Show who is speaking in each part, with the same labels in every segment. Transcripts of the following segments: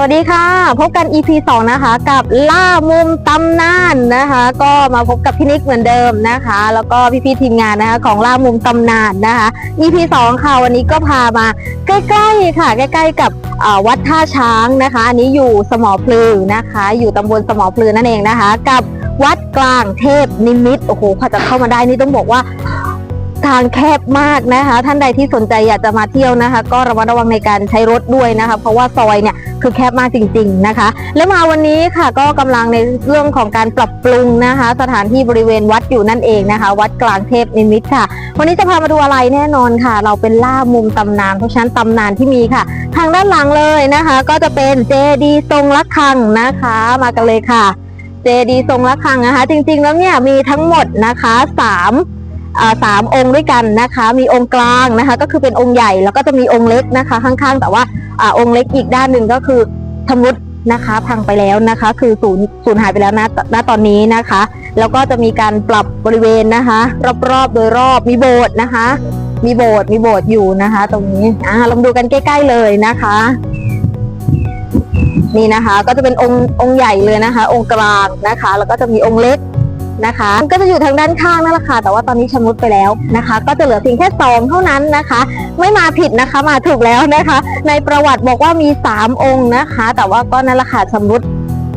Speaker 1: วัสดีค่ะ พบกัน EP 2 นะคะ กับล่ามุมตำนานนะคะ ก็มาพบกับพี่นิกเหมือนเดิมนะคะ แล้วก็พี่ๆทีมงานนะคะของล่ามุมตำนานนะคะ EP 2 ค่ะวันนี้ก็พามาใกล้ๆค่ะใกล้ ๆ กับวัดท่าช้างนะคะอันนี้อยู่สมอพลือนะคะ อยู่ตำบลสมอพลือนั่นเองนะคะ กับวัดกลางเทพนิมิตโอ้โหพอจะเข้ามาได้นี่ต้องบอกว่า ทางแคบมากนะคะ ท่านใดที่สนใจอยากจะมาเที่ยวนะคะ ก็ระมัดระวังในการใช้รถด้วยนะคะ เพราะว่าซอยเนี่ยคือแคบมากจริง ๆนะคะ แล้วมาวันนี้ค่ะก็กำลังในเรื่องของการปรับปรุงนะคะ สถานที่บริเวณวัดอยู่นั่นเองนะคะ วัดกลางเทพนิมิตรค่ะ วันนี้จะพามาดูอะไรแน่นอนค่ะ เราเป็นล่ามุมตำนานเพราะฉะนั้นตำนานที่มีค่ะ ทางด้านหลังเลยนะคะ ก็จะเป็นเจดีทรงละคังนะคะ มากันเลยค่ะ เจดีทรงละคังนะคะ จริง ๆ แล้วเนี่ยมีทั้งหมดนะคะสาม สามองค์ด้วยกันนะคะ มีองค์กลางนะคะ ก็คือเป็นองค์ใหญ่แล้วก็จะมีองค์เล็กนะคะ ข้างๆ แต่ว่าอองค์เล็กอีกด้านหนึ่งก็คือชำรุดนะคะพังไปแล้วนะคะ คือศูนย์สูญหายไปแล้วนะณตอนนี้นะคะ แล้วก็จะมีการปรับบริเวณนะคะ รอบๆโดยรอบมีโบสถ์นะคะ มีโบสถ์มีโบสถ์อยู่นะคะ ตรงนี้อ่าลองดูกันใกล้ ๆเลยนะคะ นี่นะคะ ก็จะเป็นองค์องค์ใหญ่เลยนะคะ องค์กลางนะคะ แล้วก็จะมีองค์เล็ก นะคะก็จะอยู่ทางด้านข้างนั่นแหละค่ะแต่ว่าตอนนี้ชำรุดไปแล้วนะคะ ก็จะเหลือเพียงแค่สองเท่านั้นนะคะ ไม่มาผิดนะคะมาถูกแล้วนะคะ ในประวัติบอกว่ามีสามองค์นะคะ แต่ว่าก็นั่นแหละค่ะชำรุด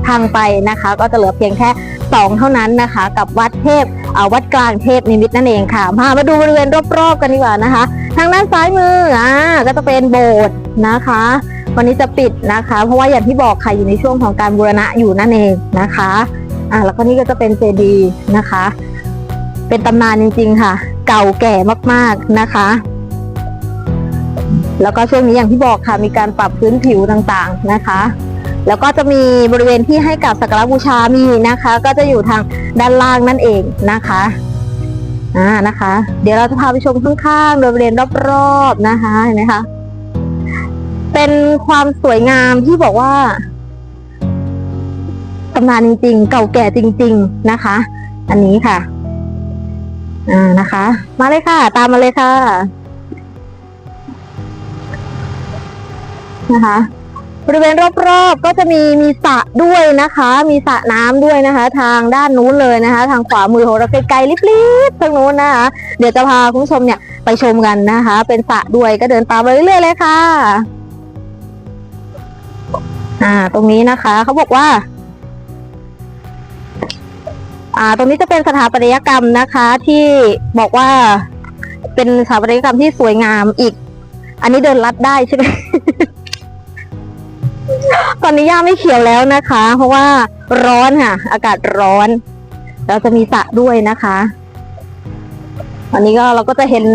Speaker 1: พังไปนะคะ ก็จะเหลือเพียงแค่สองเท่านั้นนะคะ กับวัดเทพอ่าวัดกลางเทพนิมิตนั่นเองค่ะพามาดูบริเวณรอบๆกันดีกว่านะคะ ทางด้านซ้ายมืออ่าก็จะเป็นโบสถ์นะคะวันนี้จะปิดนะคะ เพราะว่าอย่างที่บอกค่ะอยู่ในช่วงของการบูรณะอยู่นั่นเองนะคะ อ่าแล้วก็นี่ก็จะเป็นเจดีนะคะ เป็นตำนานจริง ๆ ค่ะ เก่าแก่มากๆนะคะ แล้วก็ช่วงนี้อย่างที่บอกค่ะ มีการปรับพื้นผิวต่างๆนะคะ แล้วก็จะมีบริเวณที่ให้กับสักการบูชามีนะคะ ก็จะอยู่ทางด้านล่างนั่นเองนะคะอ่านะคะ เดี๋ยวเราจะพาไปชมข้างๆโดยบริเวณรอบๆนะคะเห็นไหมคะเป็นความสวยงามที่บอกว่าำนานจริง ๆ เก่าแก่จริง ๆนะคะ อันนี้ค่ะ อ่านะคะ มาเลยค่ะ ตามมาเลยค่ะนะคะบริเวณรอบๆก็จะมีมีสระด้วยนะคะ มีสระน้ำด้วยนะคะ ทางด้านนู้นเลยนะคะ ทางขวามือของเราไกลๆลิบๆทางนู้นนะคะ เดี๋ยวจะพาคุณผู้ชมเนี่ยไปชมกันนะคะ เป็นสระด้วยก็เดินตามไปเรื่อยๆเลยค่ะ อ่า ตรงนี้นะคะ เขาบอกว่า อ่าตรงนี้จะเป็นสถาปัตยกรรมนะคะที่บอกว่าเป็นสถาปัตยกรรมที่สวยงามอีก อันนี้เดินลัดได้ใช่ไหม ตอนนี้ย่าไม่เขียวแล้วนะคะ เพราะว่าร้อนค่ะ อากาศร้อน เราจะมีสระด้วยนะคะอันนี้ก็เราก็จะเห็น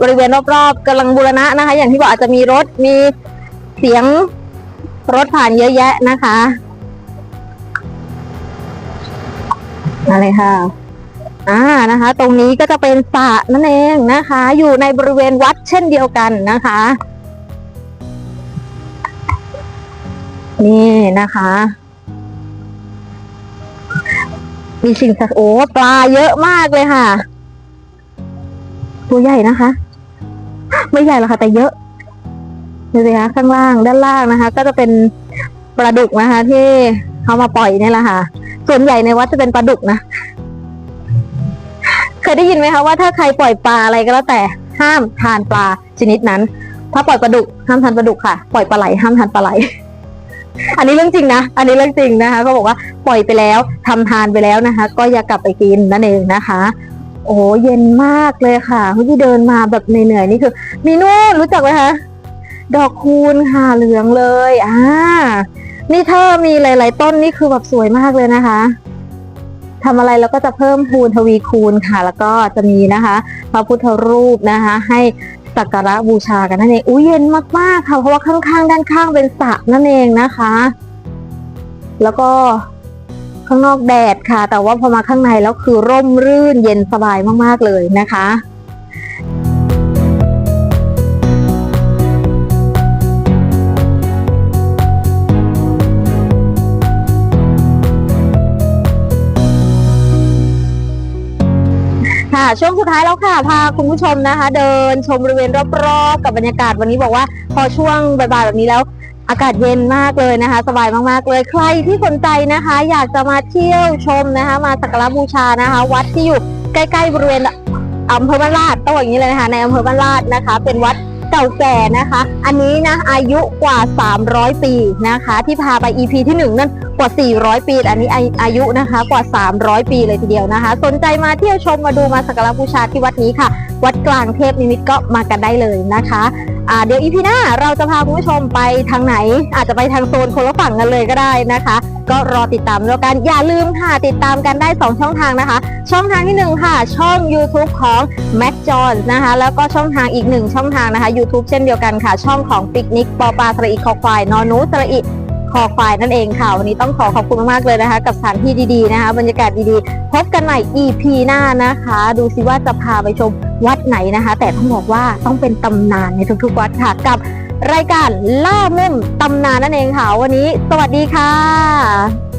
Speaker 1: บริเวณรอบๆกำลังบูรณะนะคะ อย่างที่บอกอาจจะมีรถมีเสียงรถผ่านเยอะแยะนะคะ มาเลยค่ะ อ่านะคะ ตรงนี้ก็จะเป็นสระนั่นเองนะคะ อยู่ในบริเวณวัดเช่นเดียวกันนะคะ นี่นะคะ มีสิ่งศักดิ์โอ้ปลาเยอะมากเลยค่ะ ตัวใหญ่นะคะ ไม่ใหญ่หรอกค่ะ แต่เยอะดูสิคะข้างล่างด้านล่างนะคะ ก็จะเป็นปลาดุกนะคะ ที่เขามาปล่อยนี่แหละค่ะ ส่วนใหญ่ในวัดจะเป็นปลาดุกนะ เคยได้ยินไหมคะว่าถ้าใครปล่อยปลาอะไรก็แล้วแต่ห้ามทานปลาชนิดนั้น ถ้าปล่อยปลาดุกห้ามทานปลาดุกค่ะ ปล่อยปลาไหลห้ามทานปลาไหล อันนี้เรื่องจริงนะ อันนี้เรื่องจริงนะคะเขาบอกว่าปล่อยไปแล้วทำทานไปแล้วนะคะ ก็อย่ากลับไปกินนั่นเองนะคะ โอ้เย็นมากเลยค่ะเมื่อกี้เดินมาแบบเหนื่อยๆนี่คือ มีนู่นรู้จักไหมคะดอกคูณค่ะเหลืองเลย อ่า นี่ถ้ามีหลาย ๆ ต้นนี่คือแบบสวยมากเลยนะคะทำอะไรแล้วก็จะเพิ่มพูนทวีคูณค่ะ แล้วก็จะมีนะคะพระพุทธรูปนะคะ ให้สักการะบูชากันนั่นเองอุ้ยเย็นมากๆค่ะ เพราะว่าข้างๆ ด้านข้างเป็นสระนั่นเองนะคะ แล้วก็ข้างนอกแดดค่ะ แต่ว่าพอมาข้างในแล้วคือร่มรื่นเย็นสบายมากๆเลยนะคะ ค่ะช่วงสุดท้ายแล้วค่ะพาคุณผู้ชมนะคะ เดินชมบริเวณรอบๆกับบรรยากาศวันนี้บอกว่า พอช่วงบ่ายๆแบบนี้แล้วอากาศเย็นมากเลยนะคะ สบายมากๆเลยใครที่สนใจนะคะ อยากจะมาเที่ยวชมนะคะ มาสักการะบูชานะคะ วัดที่อยู่ใกล้ๆบริเวณอำเภอบ้านลาดต้องอกอย่างนี้เลยนะคะในอำเภอบ้านลาดนะคะ เป็นวัดเก่าแก่นะคะ อันนี้นะอายุกว่า 300 ปีนะคะ ที่พาไป EP ที่หนึ่งนั่น ว่า 400 ปี อันนี้อายุนะคะ กว่า 300 ปีเลยทีเดียวนะคะ สนใจมาเที่ยวชมมาดูมาสักการะบูชาที่วัดนี้ค่ะ วัดกลางเทพนิมิตก็มากันได้เลยนะคะเดี๋ยวอีพีหน้าเราจะพาคุณผู้ชมไปทางไหน อาจจะไปทางโซนคนละฝั่งกันเลยก็ได้นะคะ ก็รอติดตามแล้วกัน อย่าลืมค่ะ ติดตามกันได้ 2 ช่องทางนะคะ ช่องทางที่ 1 ค่ะ ช่อง YouTube ของ Mac j o h n นะคะ แล้วก็ช่องทางอีกหนึ่งช่องทางนะคะ YouTube เช่นเดียวกันค่ะ ช่องของปิกนิกปอปลาสระอีคอควายนอนูสระอี คอควายนั่นเองค่ะ วันนี้ต้องขอขอบคุณมากๆเลยนะคะ กับสถานที่ดีๆนะคะ บรรยากาศดีๆ พบกันใหม่ EP หน้านะคะ ดูสิว่าจะพาไปชมวัดไหนนะคะ แต่ต้องบอกว่าต้องเป็นตำนานในทุกๆวัดค่ะ กับรายการล่ามุมตำนานนั่นเองค่ะ วันนี้ สวัสดีค่ะ